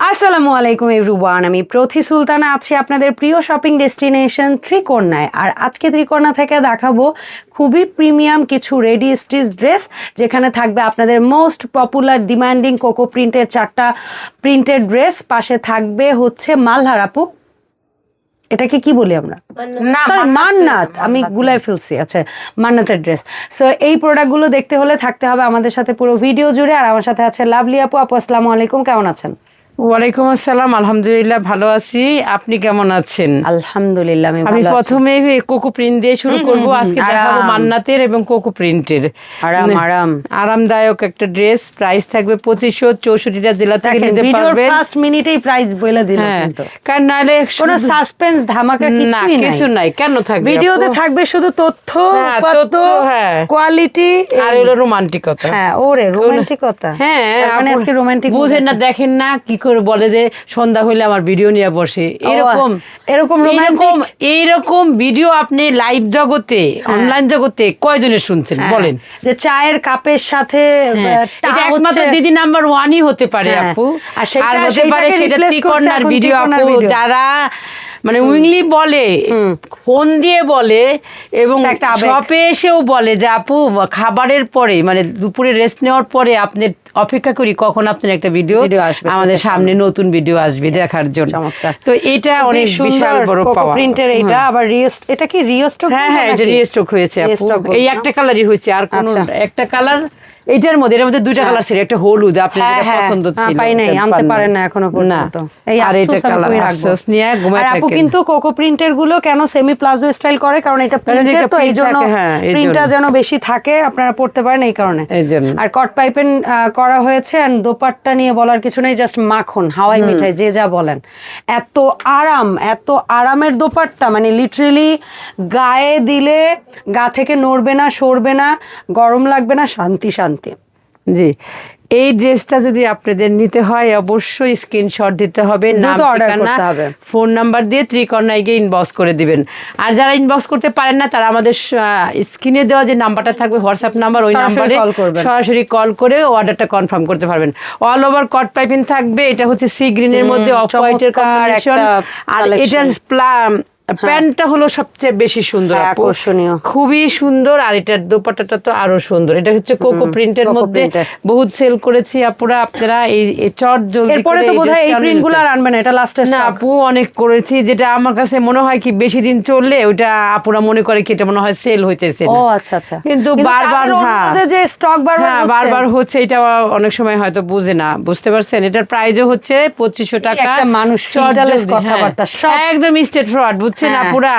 আসসালামু আলাইকুম এভরিওয়ান আমি প্রথি সুলতানা আছি আপনাদের প্রিয় শপিং ডেস্টিনেশন ত্রিকোণায়। আর আজকে ত্রিকোণা থেকে দেখাবো খুবই প্রিমিয়াম কিছু রেডি স্টিচ ড্রেস যেখানে থাকবে আপনাদের মোস্ট পপুলার ডিমান্ডিং কোকো প্রিন্টের চারটা প্রিন্টেড ড্রেস। পাশে থাকবে হচ্ছে মালহার আপু। এটাকে কি বলি আমরা? মান্নাত। আমি গুলাই ফেলছি আচ্ছা মান্নাতের ড্রেস। সো এই প্রোডাক্টগুলো দেখতে হলে থাকতে হবে আমাদের সাথে পুরো ভিডিও জুড়ে। আর আমার সাথে আছে লাভলি আপু। আপু আসসালামু আলাইকুম কেমন আছেন? ওয়ালাইকুম আসসালাম আলহামদুলিল্লাহ ভালো আছি। আপনি কেমন আছেন? আলহামদুলিল্লাহ আমি আমি প্রথমে কোকো প্রিন্ট দিয়ে শুরু করব। আজকে দেখাবো মান্নাতের এবং কোকো প্রিন্টের আরাম আরাম। আরামদায়ক একটা ড্রেস প্রাইস থাকবে পঁচিশশো চৌষট্টিটা জেলা থেকে নিতে ভিডিওর পারবেন। ফার্স্ট মিনিটেই প্রাইস বলে হ্যাঁ কিন্তু। কারণ নাহলে কোনো শুধু- সাসপেন্স ধামাকা না কিছু নাই। কেন থাকবে ভিডিওতে থাকবে শুধু তথ্য হ্যাঁ, তথ্য, হ্যাঁ। কোয়ালিটি আর এলো রোমান্টিকতা হ্যাঁ ওরে রোমান্টিকতা হ্যাঁ মানে আজকে রোমান্টিক বুঝেন না দেখেন না কি করে বলে যে সন্ধ্যা হইলে আমার ভিডিও নিয়ে বসে। এরকম। এরকম এরকম এইরকম ভিডিও আপনি লাইভ জগতে অনলাইন জগতে কয়জনের শুনছেন? বলেন। যে চায়ের কাপের সাথে হ্যাঁ, একমাত্র দিদি নাম্বার ওয়ানই হতে পারে হ্যাঁ, আপু। আর হতে পারে সেটা ত্রিকর্ণার ভিডিও আপু। যারা মানে উইংলি বলে ফোন দিয়ে বলে এবং শপে এসেও বলে যে আপু খাবারের পরে মানে দুপুরে রেস্ট নেওয়ার পরে আপনি অপেক্ষা করি কখন আপনার একটা ভিডিও আমাদের সামনে নতুন ভিডিও আসবে দেখার জন্য। তো এটা অনেক বিশাল বড় পাওয়া প্রিন্টের এটা আবার রিস্ট এটা কি রিস্টক হ্যাঁ হ্যাঁ এটা রিস্টক হয়েছে আপু। এই একটা কালারই হয়েছে আর কোন আচ্ছা। একটা কালার এইটার মধ্যে এর মধ্যে দুইটা কালার ছিল একটা হলুদ আপনার হ্যাঁ, যেটা হ্যাঁ, পছন্দ হ্যাঁ, ছিল পাই নাই, আনতে পারেন না এখনও পর্যন্ত। এই আর এটা কালার। আফসোস নিয়ে ঘুমায় আর আপু কিন্তু কোকো প্রিন্টেরগুলো কেন সেমি প্লাজো স্টাইল করে? কারণ এটা প্রিন্টের তো এই print জন্য থাকে, হ্যাঁ, এই প্রিন্টটা যেন বেশি থাকে আপনারা পড়তে পারেন এই কারণে। আর কট পাইপেন করা হয়েছে আর দোপাট্টা নিয়ে বলার কিছু নেই জাস্ট মাখন হাওয়াই মিঠাই যে যা বলেন। এত আরাম এত আরামের দোপাট্টা মানে লিটারেলি গায়ে দিলে গা থেকে নড়বে না সরবে না গরম লাগবে না শান্তি শান্তি। জি। এই ড্রেসটা যদি আপনাদের নিতে হয় অবশ্যই স্ক্রিনশট দিতে হবে দ্রুত নাম ঠিকানা ফোন নাম্বার দিয়ে ত্রিকর্ণায় গিয়ে ইনবক্স করে দিবেন। আর যারা ইনবক্স করতে পারেন না তারা আমাদের স্ক্রিনে দেওয়া যে নাম্বারটা থাকবে হোয়াটসঅ্যাপ নাম্বার ওই নাম্বারে। সরাসরি কল করে অর্ডারটা কনফার্ম করতে পারবেন। অল ওভার কট পাইপিং থাকবে এটা হচ্ছে সি গ্রিনের মধ্যে অফ হোয়াইটের কম্বিনেশন আর। এটার প্যান্টটা হলো সবচেয়ে বেশি সুন্দর হ্যাঁ, আকর্ষণীয়। খুবই সুন্দর আর এটার দোপাট্টাটা তো আরও সুন্দর। এটা হচ্ছে কোকো প্রিন্টের মধ্যে বহুত সেল করেছি আপুরা আপনারা এই চট জলদি এরপরে তো বোধহয় এই dressটা প্রিন্টগুলো নিতে- আর আনবে না এটা লাস্টের না আপু অনেক করেছি যেটা আমার কাছে মনে হয় কি বেশি দিন চললে ওটা আপুরা মনে করে কি এটা মনে হয় সেল হইতেছে ও আচ্ছা আচ্ছা। কিন্তু বারবার হ্যাঁ। যে স্টক বারবার হ্যাঁ বারবার হচ্ছে এটা অনেক সময় হয়তো বুঝে না বুঝতে পারছেন? এটার প্রাইসও হচ্ছে পঁচিশশো টাকা একটা মানুষ চট জলদি, কথাবার্তা, হ্যাঁ। একদম স্টেট ফ্রড বুঝছেন হ্যাঁ, আপুরা।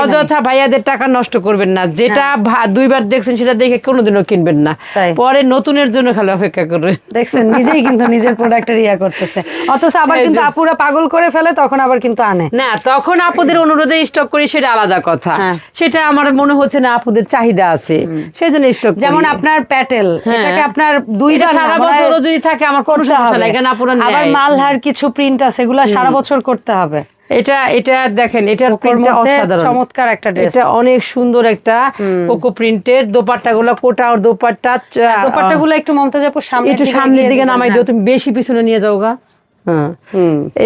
অযথা ভাইয়াদের টাকা নষ্ট করবেন না। যেটা হ্যাঁ। দুইবার দেখছেন সেটা দেখে কোনোদিনও কিনবেন না। পরে নতুনের জন্য খালি অপেক্ষা করবেন। দেখছেন নিজেই কিন্তু নিজের প্রোডাক্টের ইয়া করতেছে। অথচ আবার কিন্তু আপুরা পাগল করে ফেলে তখন আবার কিন্তু আনে। না তখন আপুদের অনুরোধে স্টক করি সেটা আলাদা কথা। হ্যাঁ। সেটা আমার মনে হচ্ছে না আপুদের চাহিদা আছে। সেই জন্য স্টক যেমন আপনার প্যাটেল। এটাকে আপনার দুইবার সারা বছরও যদি থাকে আমার কোনো সমস্যা। নাই কেন আপুরা আবার মালহার কিছু প্রিন্ট আছে এগুলো সারা বছর করতে হবে। এটা এটা দেখেন এটার প্রিন্টটা অসাধারণ। চমৎকার একটা ড্রেস এটা অনেক সুন্দর একটা কোকো প্রিন্টের দোপাট্টা গুলো কোটা আর দোপাট্টা দোপাট্টা গুলো একটু মমতাজ আপু সামনে একটু সামনের দিকে নামাই দিও তুমি বেশি পিছনে নিয়ে যাও গা। হ্যাঁ।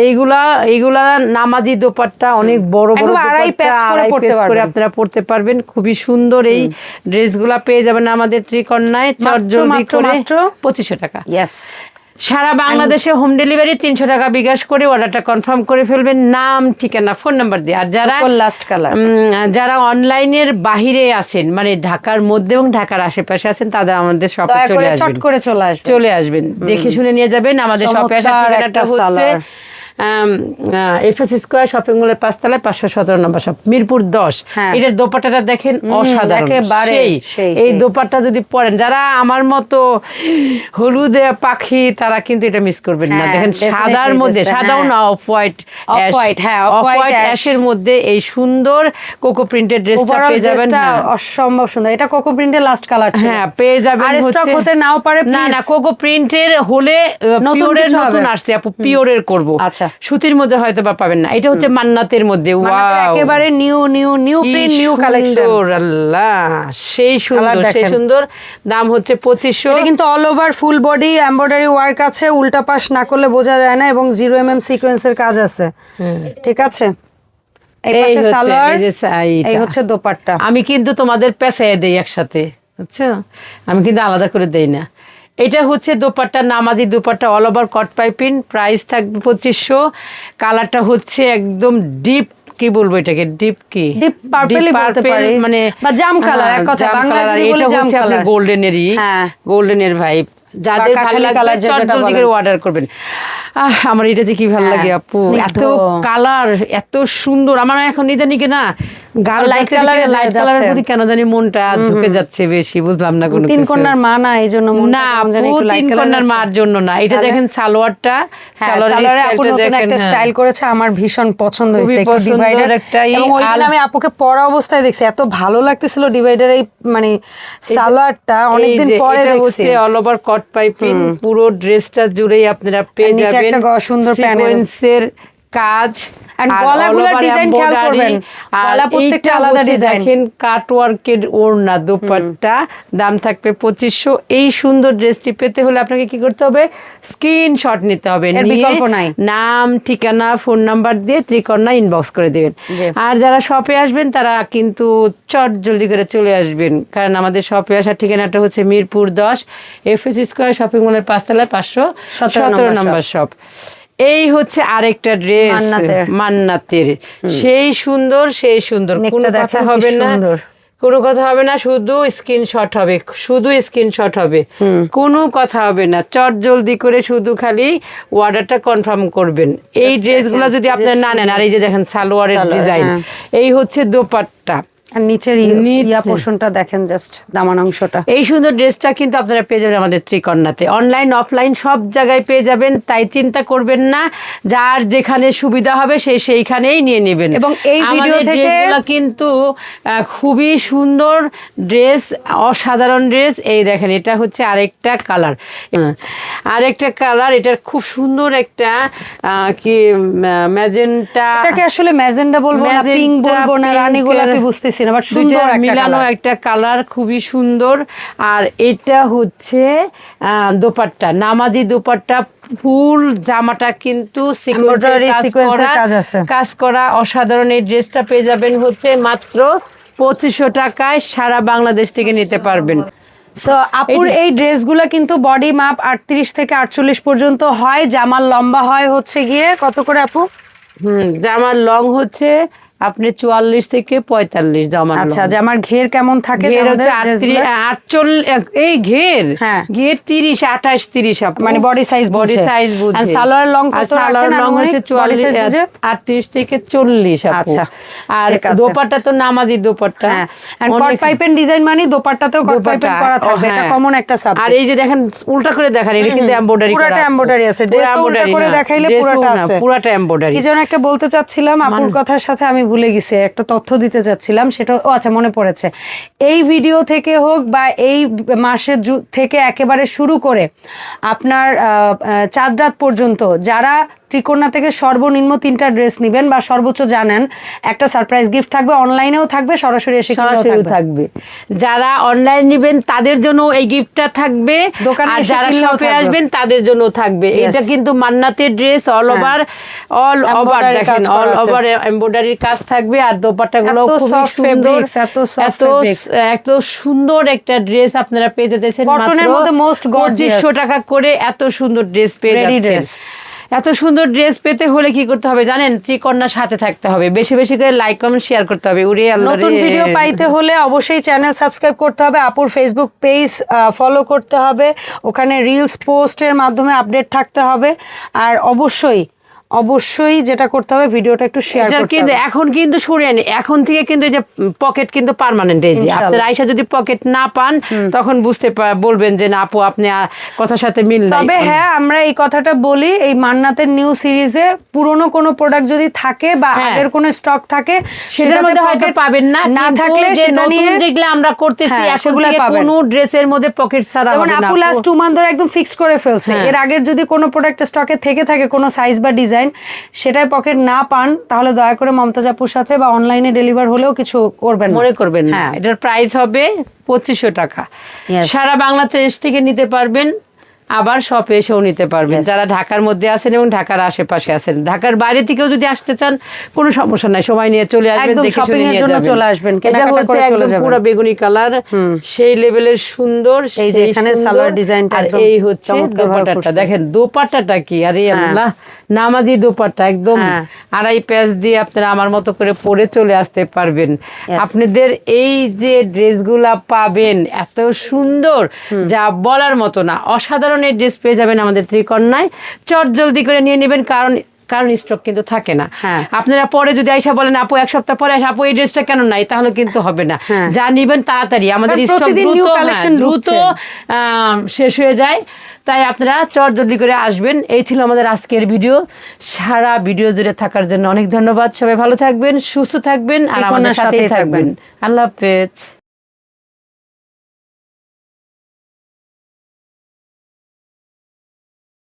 এইগুলা এইগুলা নামাজি দোপাট্টা অনেক বড় বড় করে। আপনারা পড়তে পারবেন। খুবই সুন্দর এই ড্রেসগুলা পেয়ে যাবেন আমাদের ত্রিকন্যায় চট মাত্র, জলদি করে পঁচিশশো টাকা। সারা বাংলাদেশে হোম ডেলিভারি তিনশো টাকা বিকাশ করে অর্ডারটা কনফার্ম করে ফেলবেন। নাম ঠিকানা ফোন নাম্বার দিয়ে। আর যারা লাস্ট কালার যারা অনলাইনের বাহিরে আছেন মানে ঢাকার মধ্যে এবং ঢাকার আশেপাশে আছেন তাদের আমাদের শপে চলে চট আসবেন। করে চলে আসবে চলে আসবেন। দেখে শুনে নিয়ে যাবেন। আমাদের শপে আসার ঠিকানাটা হচ্ছে। এফএস স্কোয়ার শপিং মলের পাঁচতলায় পাঁচশো সতেরো নম্বর শপ মিরপুর দশ। হ্যাঁ। এটার দোপাট্টাটা দেখেন অসাধারণ। এই সেই। দোপাট্টা যদি পরেন যারা আমার মতো হলুদে পাখি তারা কিন্তু এটা মিস করবেন না। হ্যাঁ, দেখেন সাদার মধ্যে সাদাও হ্যাঁ। না অফ হোয়াইট Off white, হ্যাঁ, অফ হোয়াইট অ্যাশের মধ্যে এই সুন্দর কোকো প্রিন্টেড ড্রেসটা পেয়ে যাবেন হ্যাঁ। অসম্ভব সুন্দর। এটা কোকো প্রিন্টের লাস্ট কালার ছিল। হ্যাঁ পেয়ে যাবেন আর স্টক হতে নাও পারে না না কোকো প্রিন্টের হলে পিওরের নতুন আসছে আপু পিওরের করব। আচ্ছা। সুতির মধ্যে হয়তো বা পাবেন না। এটা হচ্ছে মান্নাতের মধ্যে। ওয়াও। একেবারে new new new print new collection আল্লাহ। সেই সুন্দর সেই সুন্দর। দাম হচ্ছে পঁচিশশো। এটা কিন্তু all over full body embroidery work আছে। উল্টা পাশ না করলে বোঝা যায় না এবং জিরো এম এম সিকোয়েন্সের কাজ আছে। ঠিক আছে? এই হচ্ছে- দোপাট্টা। আমি কিন্তু তোমাদের পেঁচাই দেই একসাথে বুঝছ? আমি কিন্তু আলাদা করে দেই না। এটা হচ্ছে দোপাট্টা নামাজি dupatta all over cut piping price থাকবে পঁচিশশো। কালারটা হচ্ছে একদম ডিপ কি বলব এটাকে? ডিপ কি? ডিপ বলতে পারি। মানে বা জাম কালার এক কথা যদি বলি জাম কালার গোল্ডেনেরই হ্যাঁ। গোল্ডেনের ভাই যাদের ভালো কাঠালি লাগবে চটজলদি বলেন। করে অর্ডার করবেন। আমার এটা যে কি ভালো হ্যাঁ, লাগে আপু এত কালার এত সুন্দর। আমার এখন ইদানি কি না গাঢ় Light যাচ্ছে colour এ দেখে লাইট কালারের প্রতি কেন জানি মনটা ঝুঁকে যাচ্ছে বেশি বুঝলাম না কোনো তিন কন্যার মা না এই জন্য না কেমন জানি আপু একটু লাইট তিন কন্যার মার জন্য না। এটা দেখেন সালোয়ারটা হ্যাঁ, সালোয়ারে আপু নতুন একটা হ্যাঁ। স্টাইল করেছে আমার ভীষণ পছন্দ খুবই হয়েছে একটু ডিভাইডার একটা এবং ওই আমি আপুকে পরা অবস্থায় দেখছি এত ভালো লাগতেছিল ডিভাইডার এই মানে সালোয়ারটা অনেকদিন পরে দেখছি। অল ওভার কট পাইপিং পুরো ড্রেসটা জুড়েই আপনারা পেয়ে যাবেন সুন্দর panel। কাজ। দেখেন কাটওয়ার্কের ওড়না দোপাট্টা দাম থাকবে পঁচিশশো। এই সুন্দর ড্রেসটি পেতে হলে আপনাকে কি করতে হবে? স্ক্রিনশট নিতে হবে। নাম ঠিকানা ফোন নাম্বার দিয়ে ইনবক্স করে দেবেন। আর যারা শপে আসবেন তারা কিন্তু চট জলদি করে চলে আসবেন। কারণ আমাদের শপে আসার ঠিকানাটা হচ্ছে মিরপুর দশ এফ এস স্কোয়ার শপিং মলের পাঁচতলায় পাঁচশো সতেরো নম্বর শপ এই হচ্ছে আরেকটা ড্রেস মান্নাতের। সেই সুন্দর সেই সুন্দর। কোনো কথা হবে না। কোনো কথা হবে না শুধু স্ক্রিনশট হবে শুধু স্ক্রিনশট হবে। কোনো কথা হবে না। চট জলদি করে শুধু খালি অর্ডারটা কনফার্ম করবেন। এই ড্রেসগুলো যদি আপনার না নেন আর এই যে দেখেন সালোয়ারের ডিজাইন হ্যাঁ। এই হচ্ছে দোপাট্টা। আর নিচের নিচে। ইয়া পোর্শনটা দেখেন জাস্ট দামান অংশটা। এই সুন্দর ড্রেসটা কিন্তু আপনারা পেয়ে যাবেন আমাদের ত্রিকন্যাতে অনলাইন অফলাইন সব জায়গায় পেয়ে যাবেন তাই চিন্তা করবেন না। যার যেখানে সুবিধা হবে সে সেইখানেই নিয়ে নেবেন। এবং এই ভিডিও থেকে- কিন্তু খুবই সুন্দর ড্রেস অসাধারণ ড্রেস। এই দেখেন এটা হচ্ছে আরেকটা কালার। আরেকটা কালার এটার খুব সুন্দর একটা আহ, কি ম্যাজেন্টা। এটাকে আসলে ম্যাজেন্ডা বলব না পিঙ্ক বলব না রানী গোলাপি এর বুঝতেছি না বাট সুন্দর মিলানো একটা কালার খুবই সুন্দর। আর এটা হচ্ছে দোপাট্টা নামাজি দোপাট্টা ফুল জামাটা কিন্তু কাজ করা- কাজ করা অসাধারণ। এই ড্রেসটা পেয়ে যাবেন হচ্ছে মাত্র পঁচিশশো টাকায় সারা বাংলাদেশ থেকে নিতে পারবেন। সো আপুর এই ড্রেসগুলো কিন্তু বডি মাপ আটত্রিশ থেকে আটচল্লিশ পর্যন্ত হয় জামার লম্বা হয় হচ্ছে গিয়ে কত করে আপু? হুম জামার লং হচ্ছে আপনি চুয়াল্লিশ থেকে পঁয়তাল্লিশ জামার আচ্ছা। জামার ঘের কেমন থাকে আটচল্লিশ এই ঘের? হ্যাঁ। ঘের তিরিশ আঠাশ তিরিশ মানে body size বডি সাইজ বুঝে। সালোয়ার কত সালোয়ার লং হচ্ছে চুয়াল্লিশ আটত্রিশ থেকে চল্লিশ আচ্ছা, আর। দোপাট্টা তো নামাজি দোপাট্টা। হ্যাঁ। কট পাইপের ডিজাইন মানে দোপাট্টাতেও কট পাইপের করা থাকবে। এটা হ্যাঁ। কমন একটা আর এই যে দেখেন উল্টা করে দেখান এটা কিন্তু এমব্রয়ডারি পুরাটা embroidery আছে। ও উল্টা করে দেখাইলে পুরাটা আছে। পুরাটা এমব্রয়ডারি কি যেন একটা বলতে চাচ্ছিলাম আপুর কথার সাথে আমি ভুলে গেছে, একটা তথ্য দিতে চাচ্ছিলাম সেটা, ও আচ্ছা মনে পড়েছে। এই ভিডিও থেকে হোক বা এই মাসের থেকে একেবারে শুরু করে আপনার চাঁদ রাত পর্যন্ত যারা ত্রিকোণা থেকে সর্বনিম্ন তিনটা ড্রেস নেবেন বা সর্বোচ্চ জানেন একটা সারপ্রাইজ গিফট থাকবে অনলাইনেও থাকবে সরাসরি এসে সরাসরি থাকবে। যারা অনলাইন নেবেন তাদের জন্য এই গিফটটা থাকবে। দোকানে আর যারা শপে আসবেন তাদের জন্য থাকবে। এটা কিন্তু মান্নাতের dress all. Over all over দেখেন অল ওভার এমব্রয়ডারির কাজ থাকবে। আর দোপাট্টা গুলো এত খুবই সুন্দর এত এত এত সুন্দর একটা ড্রেস আপনারা পেয়ে যাচ্ছেন। Gorgeous। পঁচিশশো টাকা করে এত সুন্দর ড্রেস পেয়ে যাচ্ছেন। এত সুন্দর ড্রেস পেতে হলে কি করতে হবে জানেন? ত্রিকন্যার সাথে থাকতে হবে। বেশি বেশি করে লাইক কমেন্ট শেয়ার করতে হবে। উড়ে নতুন ভিডিও পাইতে হলে অবশ্যই চ্যানেল সাবস্ক্রাইব করতে হবে। আপুর ফেসবুক পেজ ফলো করতে হবে। ওখানে রিলস পোস্টের মাধ্যমে আপডেট থাকতে হবে। আর অবশ্যই অবশ্যই যেটা করতে হবে ভিডিওটা একটু শেয়ার করতে কিন্তু এখন কিন্তু শুনেন এখন থেকে কিন্তু এই যে পকেট কিন্তু পার্মানেন্ট এই যে। আপনার আয়সা যদি পকেট না পান তখন বুঝতে বলবেন যে না আপু আপনি কথার সাথে মিল নাই তবে হ্যাঁ আমরা এই কথাটা বলি এই মান্নাতের নিউ সিরিজে পুরনো কোনো প্রোডাক্ট যদি থাকে বা হ্যাঁ। আগের কোনো স্টক থাকে সেটার মধ্যে হয়তো পাবেন না না থাকলে সেটা নতুন নিয়ে যেগুলো আমরা করতেছি হ্যাঁ, সেগুলো পাবেন। কোনো ড্রেসের মধ্যে পকেট ছাড়া হবে না আপু লাস্ট টু মান্থ ধরে একদম ফিক্স করে ফেলছে হ্যাঁ। এর আগের যদি কোনো প্রোডাক্ট স্টকে থেকে থাকে কোনো সাইজ বা ডিজাইন ডিজাইন সেটাই পকেট না পান তাহলে দয়া করে মমতাজ আপুর সাথে বা অনলাইনে ডেলিভার হলেও কিছু করবেন মনে করবেন হ্যাঁ। এটার প্রাইস হবে পঁচিশশো টাকা। সারা বাংলাদেশ থেকে নিতে পারবেন আবার শপে এসেও নিতে পারবেন। যারা ঢাকার মধ্যে আছেন এবং ঢাকার আশেপাশে আছেন। ঢাকার বাইরে থেকেও যদি আসতে চান কোনো সমস্যা নাই সময় নিয়ে চলে আসবেন এর জন্য চলে আসবেন, এটা কেনাকাটা হচ্ছে করে চলে একদম যাবেন। পুরো বেগুনি কালার সেই লেভেলের সুন্দর এই যে এখানে সালোয়ার ডিজাইনটা একদম এই হচ্ছে দোপাট্টাটা। দেখেন দোপাট্টাটা কি? আরে হ্যাঁ। আল্লাহ নামাজি দোপাট্টা একদম হ্যাঁ। আড়াই প্যাচ দিয়ে আপনারা আমার মতো করে পরে চলে আসতে পারবেন। আপনাদের এই যে ড্রেসগুলা পাবেন এত সুন্দর যা বলার মতো না অসাধারণ এই ড্রেস পেয়ে যাবেন আমাদের ত্রিকন্যায় চট জলদি করে নিয়ে নেবেন কারণ কারণ স্টক কিন্তু থাকে না। হ্যাঁ। আপনারা পরে যদি আইসা বলেন আপু এক সপ্তাহ পরে আপু এই ড্রেসটা কেন নাই? তাহলে কিন্তু হবে না। হ্যাঁ। যা নিবেন তাড়াতাড়ি। আমাদের স্টক দ্রুত হ্যাঁ, দ্রুত শেষ হয়ে যায়। তাই আপনারা চট জলদি করে আসবেন। এই ছিল আমাদের আজকের ভিডিও সারা ভিডিও জুড়ে থাকার জন্য অনেক ধন্যবাদ। সবাই ভালো থাকবেন সুস্থ থাকবেন আর আমাদের সাথেই। থাকবেন। আল্লাহ হাফেজ।